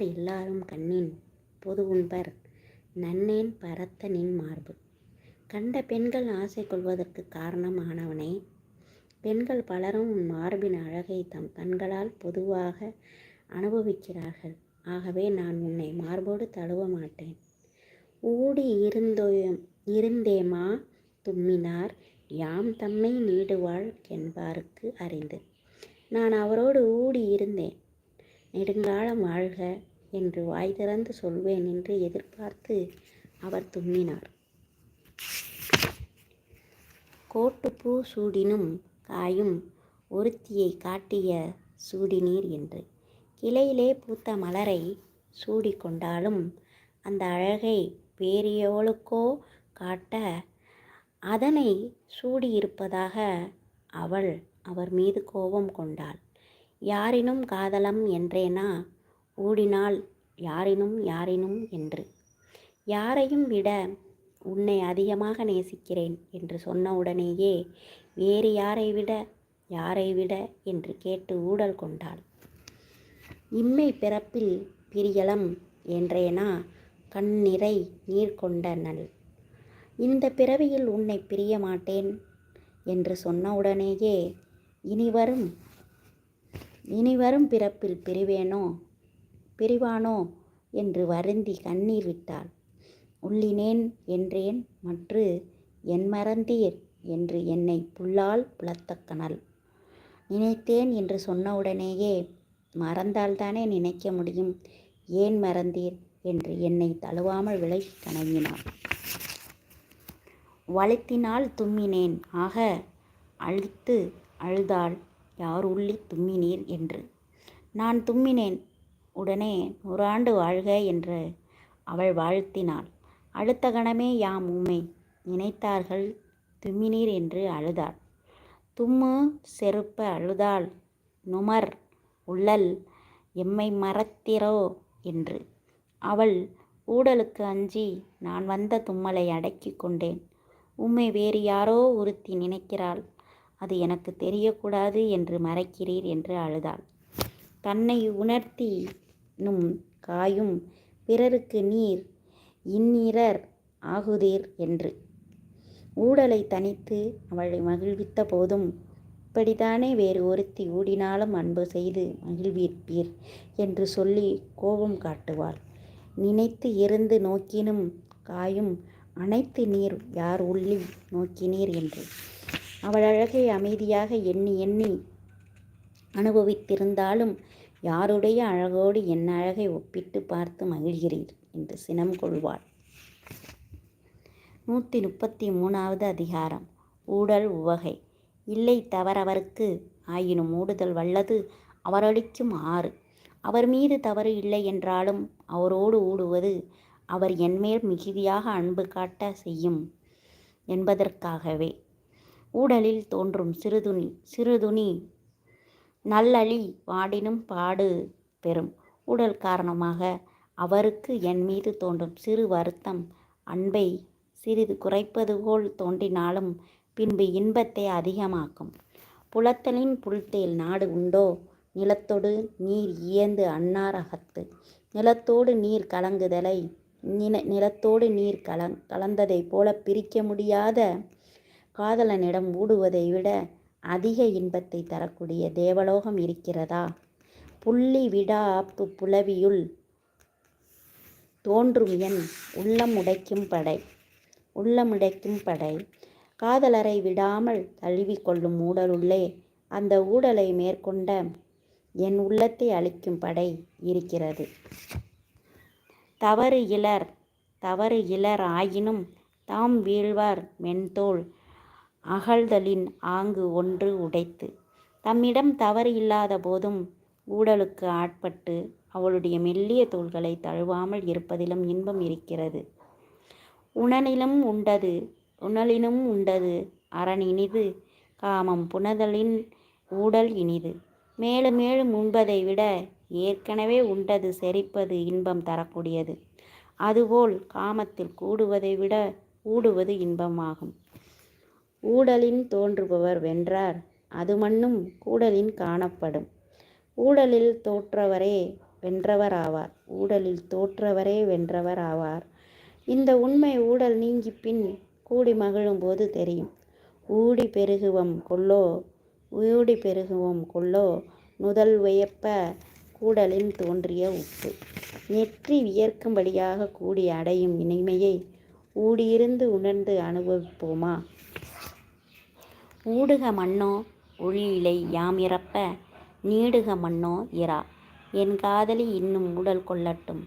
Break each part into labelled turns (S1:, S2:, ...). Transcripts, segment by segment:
S1: எல்லாரும் கண்ணின் பொது உண்பர் நன்னேன் பரத்த நின் மார்பு. கண்ட பெண்கள் ஆசை கொள்வதற்கு காரணம் ஆனவனே. பெண்கள் பலரும் உன் மார்பின் அழகை தம் கண்களால் பொதுவாக அனுபவிக்கிறார்கள். ஆகவே நான் உன்னை மார்போடு தழுவ மாட்டேன். ஊடி இருந்தேமா தும்மினார் யாம் தம்மை நீடுவாள் என்பாருக்கு அறிந்து. நான் அவரோடு ஊடி இருந்தேன் நெடுங்காலம் வாழ்க என்று வாய் திறந்து சொல்வேன் என்று எதிர்பார்த்து அவர் தும்மினார். கோட்டுப்பூ சூடினும் காயும் ஒருத்தியைக் காட்டிய சூடினீர் என்று. கிளையிலே பூத்த மலரை சூடிக் கொண்டாலும் அந்த அழகை வேறெவளுக்கோ காட்ட அதனை சூடியிருப்பதாக அவள் அவர் மீது கோபம் கொண்டாள். யாரினும் காதலம் என்றேனா ஊடினால் யாரினும் யாரினும் என்று. யாரையும் விட உன்னை அதிகமாக நேசிக்கிறேன் என்று சொன்னவுடனேயே வேறு யாரை விட யாரை விட என்று கேட்டு ஊடல் கொண்டாள். இம்மை பிறப்பில் பிரியலம் என்றேனா கண்ணிறை நீர் கொண்ட நல் இந்த பிறவியில் உன்னை பிரிய மாட்டேன் என்று சொன்னவுடனேயே இனிவரும் பிறப்பில் பிரிவேனோ? பிரிவானோ? என்று வருந்தி கண்ணீர் விட்டாள். உள்ளினேன் என்றேன் மற்று என் மறந்தீர் என்று என்னை புல்லால் புலத்தக்கனல் நினைத்தேன் என்று சொன்னவுடனேயே மறந்தால்தானே நினைக்க முடியும் ஏன் மறந்தீர்? என்று என்னை தழுவாமல் விலகிக் கணங்கினார் வளைத்தினால் தும்மினேன். ஆக அழித்து அழுதாள். யார் உள்ளி தும்மினீர் என்று. நான் தும்மினேன் உடனே நூறாண்டு வாழ்க என்று அவள் வாழ்த்தினாள். அடுத்த கணமே யாம் உம்மை நினைத்தார்கள் தும்மினீர் என்று அழுதாள். தும்மு செறுப்ப அழுதாள் நுமர் உள்ளல் எம்மை மறத்திரோ என்று. அவள் ஊடலுக்கு அஞ்சி நான் வந்த தும்மலை அடக்கிக் கொண்டேன். உம்மை வேறு யாரோ ஒருத்தி நினைக்கிறாள் அது எனக்கு தெரியக்கூடாது என்று மறைக்கிறீர் என்று அழுதாள். தன்னை உணர்த்தினும் காயும் பிறருக்கு நீர் இன்னிரர் ஆகுதீர் என்று. ஊடலைத் தனித்து அவளை மகிழ்வித்த போதும் இப்படித்தானே வேறு ஒருத்தி ஊடினாலும் அன்பு செய்து மகிழ்விப்பீர் என்று சொல்லி கோபம் காட்டுவாள். நினைத்து இருந்து நோக்கினும் காயும் அனைத்து நீர் யார் உள்ளி நோக்கினீர் என்று. அவள் அழகை அமைதியாக எண்ணி எண்ணி அனுபவித்திருந்தாலும் யாருடைய அழகோடு என் அழகை ஒப்பிட்டு பார்த்து மகிழ்கிறீர் என்று சினம் கொள்வாள். நூற்றி முப்பத்தி மூணாவது அதிகாரம் ஊடல் உவகை இல்லை தவறவருக்கு ஆயினும் ஊடுதல் வல்லது அவரளிக்கும் ஆறு. அவர் மீது தவறு இல்லை என்றாலும் அவரோடு ஊடுவது அவர் என்மேல் மிகுதியாக அன்பு காட்ட செய்யும் என்பதற்காகவே. ஊடலில் தோன்றும் சிறுதுணி நல்லழி வாடினும் பாடு பெறும். ஊடல் காரணமாக அவருக்கு என் மீது தோன்றும் சிறு வருத்தம் அன்பை சிறிது குறைப்பது போல் தோன்றினாலும் பின்பு இன்பத்தை அதிகமாக்கும். புலத்தலின் புல்தேல் நாடு உண்டோ நிலத்தொடு நீர் இயந்து அன்னார் அகத்து. நிலத்தோடு நீர் கலங்குதலை நில நிலத்தோடு நீர் கலந்ததைப் போல பிரிக்க முடியாத காதலனிடம் ஊடுவதை விட அதிக இன்பத்தை தரக்கூடிய தேவலோகம் இருக்கிறதா? புள்ளி விடாஅப் புலவியுள் தோன்றும் தோன்றும்என் உள்ளமுடைக்கும் படை. காதலரை விடாமல் தழுவிக்கொள்ளும் ஊடலுள்ளே அந்த ஊடலை மேற்கொண்ட என் உள்ளத்தை அழிக்கும் படை இருக்கிறது. தவறு இலர் ஆயினும் தாம் வீழ்வார் மென்தோள் அகழ்தலின் ஆங்கு ஒன்று உடைத்து. தம்மிடம் தவறு இல்லாத போதும் ஊடலுக்கு ஆட்பட்டு அவளுடைய மெல்லிய தோள்களை தழுவாமல் இருப்பதிலும் இன்பம் இருக்கிறது. உணனிலும் உண்டது உணலினும் உண்டது அரண் இனிது காமம் புனதலின் ஊடல் இனிது. மேலும் மேலும் உண்பதை விட ஏற்கனவே உண்டது செரிப்பது இன்பம் தரக்கூடியது. அதுபோல் காமத்தில் கூடுவதை விட ஊடுவது இன்பமாகும். ஊடலின் தோன்றுபவர் வென்றார் அது மண்ணும் கூடலின் காணப்படும். ஊடலில் தோற்றவரே வென்றவர் ஆவார் ஊடலில் தோற்றவரே வென்றவர் ஆவார் இந்த உண்மை ஊடல் நீங்கி பின் கூடி மகிழும் போது தெரியும். ஊடி பெருகுவம் கொள்ளோ ஊடி பெருகுவம் கொள்ளோ நுதல் உயர்ப்ப கூடலின் தோன்றிய உப்பு. நெற்றி வியர்க்கும்படியாக கூடி அடையும் இனிமையை ஊடியிருந்து உணர்ந்து அனுபவிப்போமா? ஊடுக மண்ணோ ஒளியிலை யாம் இறப்ப நீடுக மண்ணோ இரா. என் காதலி இன்னும் ஊடல் கொள்ளட்டும்.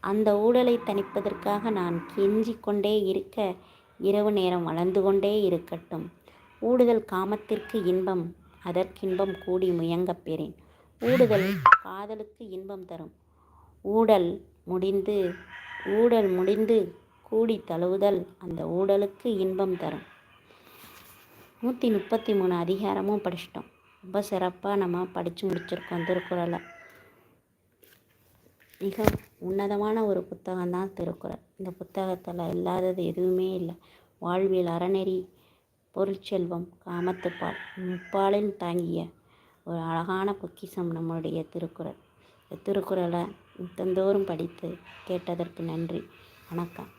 S1: அந்த ஊடலை தணிப்பதற்காக நான் கெஞ்சிக் கொண்டே இருக்க இரவு நேரம் வளர்ந்து கொண்டே இருக்கட்டும். ஊடுதல் காமத்திற்கு இன்பம் அதற்கின்பம் கூடி முயங்கப் பெறேன். ஊடுதல் காதலுக்கு இன்பம் தரும். ஊடல் முடிந்து ஊடல் முடிந்து கூடி தழுவுதல் அந்த ஊடலுக்கு இன்பம் தரும். நூற்றி முப்பத்தி மூணு அதிகாரமும் படிச்சிட்டோம். ரொம்ப சிறப்பாக நம்ம படித்து முடிச்சிருக்கோம் திருக்குறளை. மிக உன்னதமான ஒரு புத்தகம் தான் திருக்குறள். இந்த புத்தகத்தில் இல்லாதது எதுவுமே இல்லை. வாழ்வியல் அறநெறி பொருட்செல்வம் காமத்துப்பால் முப்பாலில் தாங்கிய ஒரு அழகான பொக்கிஷம் நம்மளுடைய திருக்குறள். இந்த திருக்குறளை தினந்தோறும் படித்து கேட்டதற்கு நன்றி. வணக்கம்.